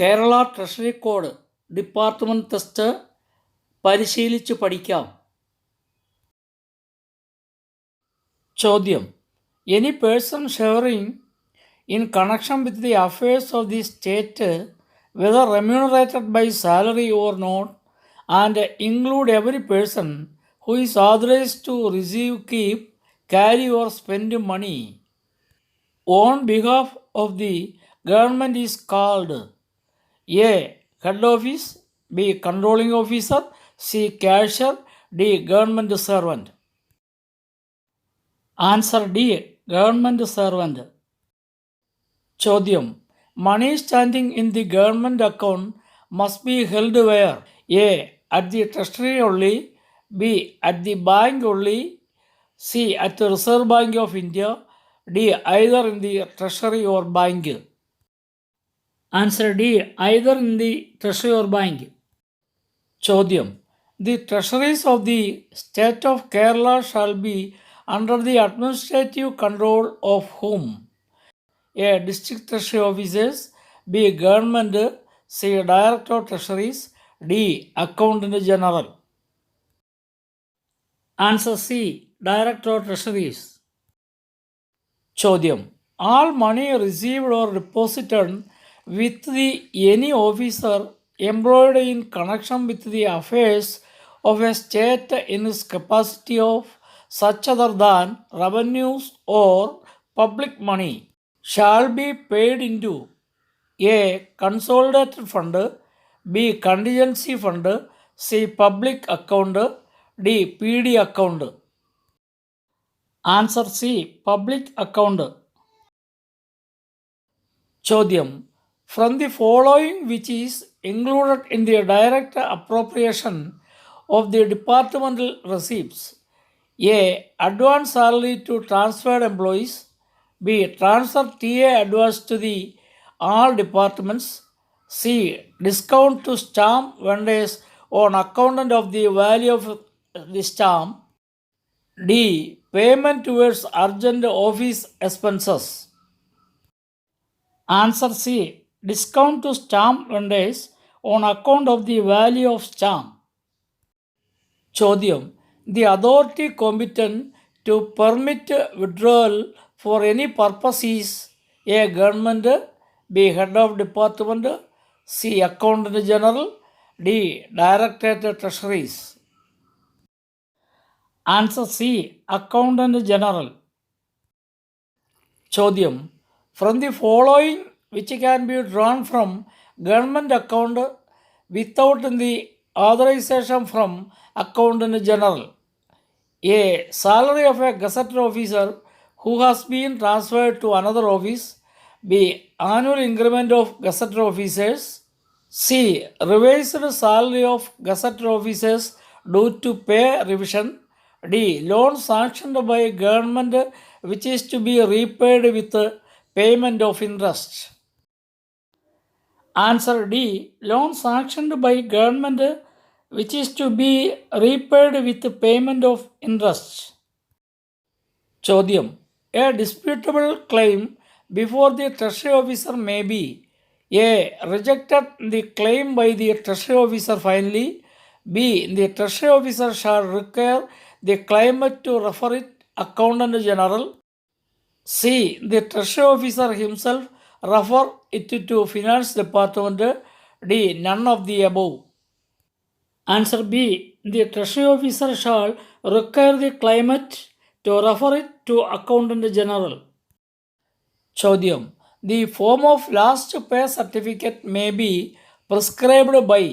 Kerala treasury code department test പരിശീലിച്ച് പഠിക്കാം. ചോദ്യം. Any person sharing in connection with the affairs of the state whether remunerated by salary or not and include every person who is authorise to receive keep carry or spend money on behalf of the government is called A. Head office B. Controlling officer C. Cashier D. Government servant Answer D. Government servant ചോദ്യം മണി standing in the government account must be held wear A at the treasury only B at the bank only C at reserve bank of India D either in the treasury or bank answer D either in the treasury or bank ചോദ്യം the treasuries of the state of Kerala shall be under the administrative control of ഹൂം A district treasury officers B government C director of treasuries D accountant general answer C director of treasuries ചോദ്യം all money received or deposited with the any officer employed in connection with the affairs of a state in his capacity of such other than revenues or public money shall be paid into a consolidated fund b contingency fund c public account d pd account answer c public account account ചോദ്യം from the following which is included in the direct appropriation of the departmental receipts. A. Advance salary to transferred employees. B. Transfer TA advance to the all departments. C. Discount to stamp vendors on account of the value of the stamp. D. Payment towards urgent office expenses. Answer C Discount to stamp vendors on account of the value of stamp. ചോദ്യം the authority competent to permit withdrawal for any purpose is A government B head of department C accountant general D directorate treasuries answer C accountant general ചോദ്യം from the following which can be drawn from government account without the authorization from accountant general. A salary of a gazetted officer who has been transferred to another office. B. Annual increment of gazetted officers. C. Revised salary of gazetted officers due to pay revision. D. Loan sanctioned by government which is to be repaid with payment of interest. Answer D. Loan sanctioned by government which is to be repaid with payment of interest. ചോദ്യം A ഡിസ്പ്യൂട്ടബിൾ claim before the treasury officer may be A rejected the claim by the treasury officer finally be the treasury officer shawl require the claimant to refer it accountant general c the treasury officer himself refer it to finance department d none of the above answer b the treasury officer shall require the claimant to refer it to accountant general ചോദ്യം the form of last pay certificate may be prescribed by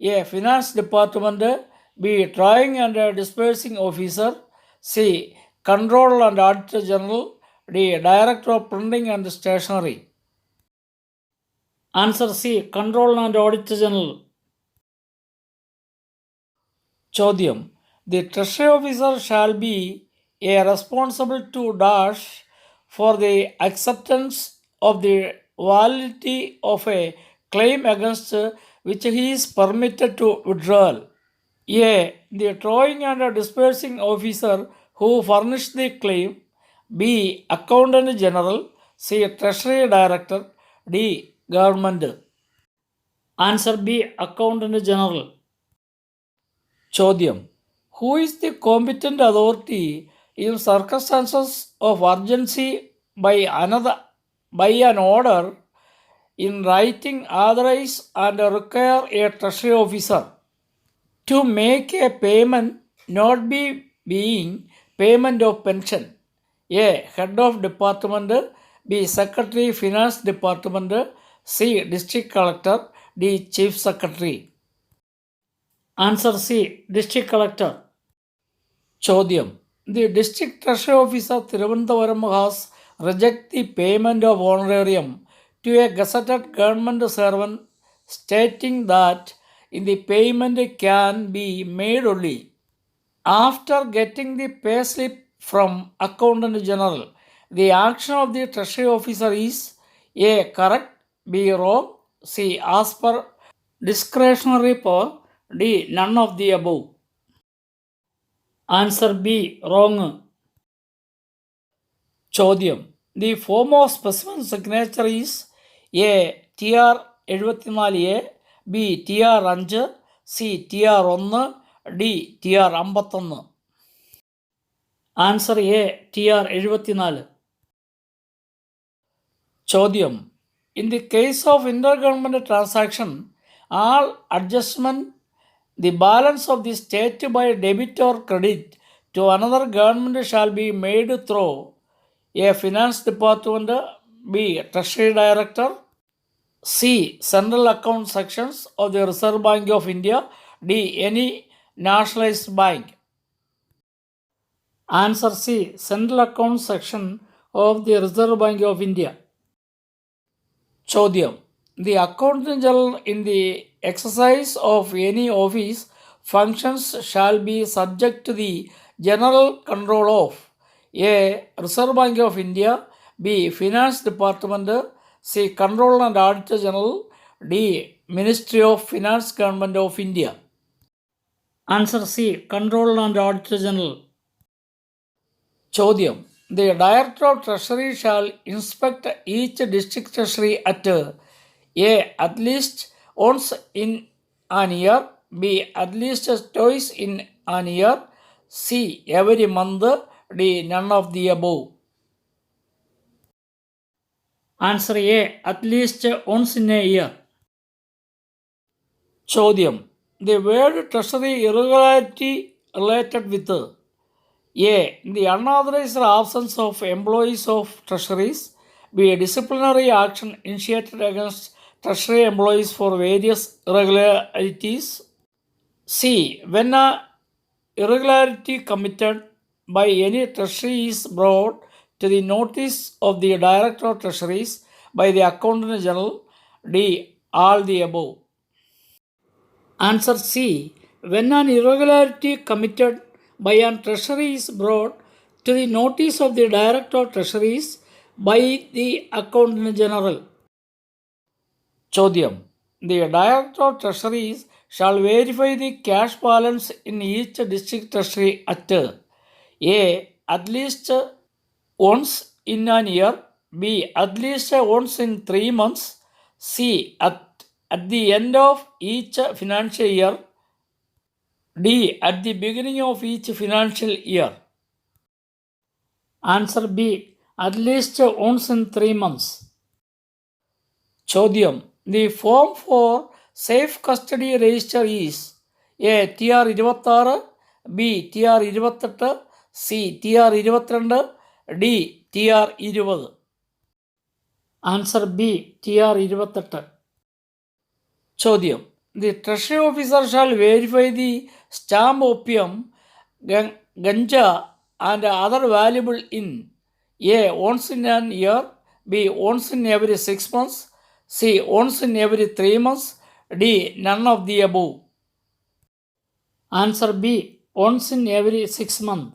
A finance department B drawing and dispersing officer C control and auditor general D director of printing and stationery answer C control and auditor general ചോദ്യം the treasury officer shall be A responsible to dash for the acceptance of the validity of A claim against which he is permitted to withdrawal. A. The drawing and dispersing officer who furnished the claim. B. Accountant General. C. Treasury Director. D. Government answer B accountant general. ചോദ്യം. Who is the competent authority in circumstances of urgency by another by an order in writing authorise and require a treasury officer to make a payment not be being payment of pension A head of department B secretary finance department C district collector D chief secretary. Answer C district collector. ചോദ്യം. The district treasury officer Thiruvananthapuram has reject the payment of honorarium to a gazetted government servant stating that in the payment can be made only after getting the pay slip from accountant general the action of the treasury officer is A correct b wrong C as per discretionary power D none of the above. Answer B wrong ചോദ്യം. The form of specimen signature is A T R എഴുപത്തിനാല് A B T R അഞ്ച് C T R ഒന്ന് D T R അമ്പത്തൊന്ന്. Answer A T R എഴുപത്തിനാല്. ചോദ്യം. In the case of intergovernmental transaction, all adjustment, the balance of the state by debit or credit to another government shall be made through a finance department, b treasury director, c central account sections of the Reserve Bank of India, d any nationalized bank. Answer C Central account section of the Reserve Bank of India. ചോദ്യം. The accountant general in the exercise of any office functions shall be subject to the general control of A Reserve Bank of India B finance department C controller and auditor general D ministry of finance government of India answer C controller and auditor general ചോദ്യം the director of treasury shall inspect each district treasury at A at least once in an year B at least toys in an year C every month D none of the above answer A at least once in A year ചോദ്യം the word treasury irregularity related with A. The unauthorized absence of employees of treasuries. B. Disciplinary action initiated against treasury employees for various irregularities. C. When a irregularity committed by any treasury is brought to the notice of the Director of Treasuries by the Accountant General. D. All the above. Answer C. When an irregularity committed by an treasury is brought to the notice of the Director of Treasuries by the Accountant General. Chodyam. The Director of Treasuries shall verify the cash balance in each district treasury at A. At least once in an year, B. At least once in three months, C. At, at the end of each financial year, D at the beginning of each financial year answer B at least once in three months ചോദ്യം the form for safe custody register is A T R ഇരുപത്താറ് B T R ഇരുപത്തെട്ട് C T R ഇരുപത്തിരണ്ട് D T R ഇരുപത്. Answer B T R ഇരുപത്തെട്ട്. ചോദ്യം the treasury officer shall verify the stamp Opium ganja and other valuable in A ons in an year B once in every six months C once in every three months D none of the above answer B once in every six month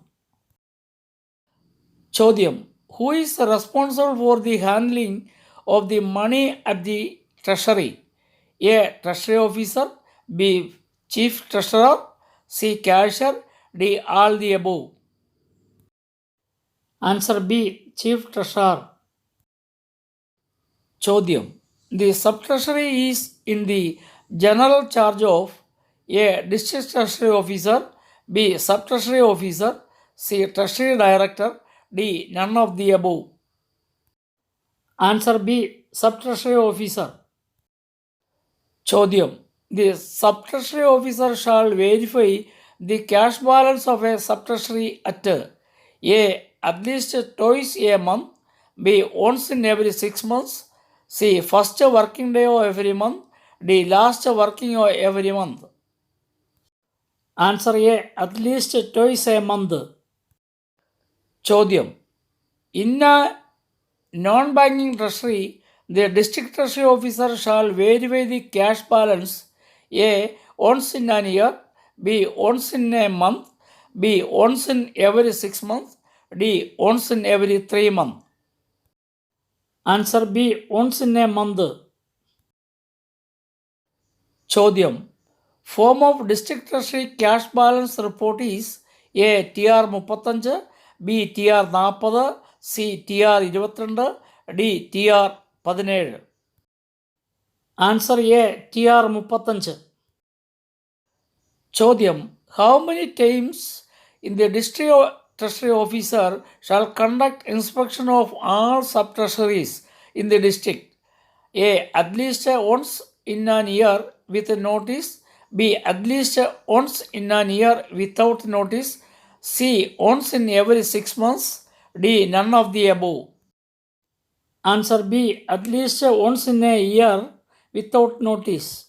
ചോദ്യം who is responsible for the handling of the money at the treasury A treasury officer B chief treasurer C cashier D all the above answer B chief treasurer ചോദ്യം the sub treasury is in the general charge of A. District Treasury Officer, B. Sub Treasury Officer, C. Treasury Director, D. None of the above. Answer B. Sub Treasury Officer. ചോദ്യം. The sub treasury officer shall verify the cash balance of a sub treasury at A at least twice a month B once in every six months C first working day of every month D last working of every month answer A at least twice a month ചോദ്യം. ഇന്ന non banking treasury The district treasury officer shall verify the cash balance A. Once in an year, B. Once in a month, B. Once in every six months, D. Once in every three months. Answer B once in a month ചോദ്യം form of district treasury cash balance report is A T R മുപ്പത്തഞ്ച് B T R നാൽപ്പത് C T R ഇരുപത്തിരണ്ട് D T R പതിനേഴ് answer A T R മുപ്പത്തഞ്ച് ചോദ്യം how many times in the district treasury officer shall conduct inspection of all sub treasuries in the district A at least once in an year with notice B at least ons in an year without notice C once in every six months D none of the above Answer B. At least once in a year without notice.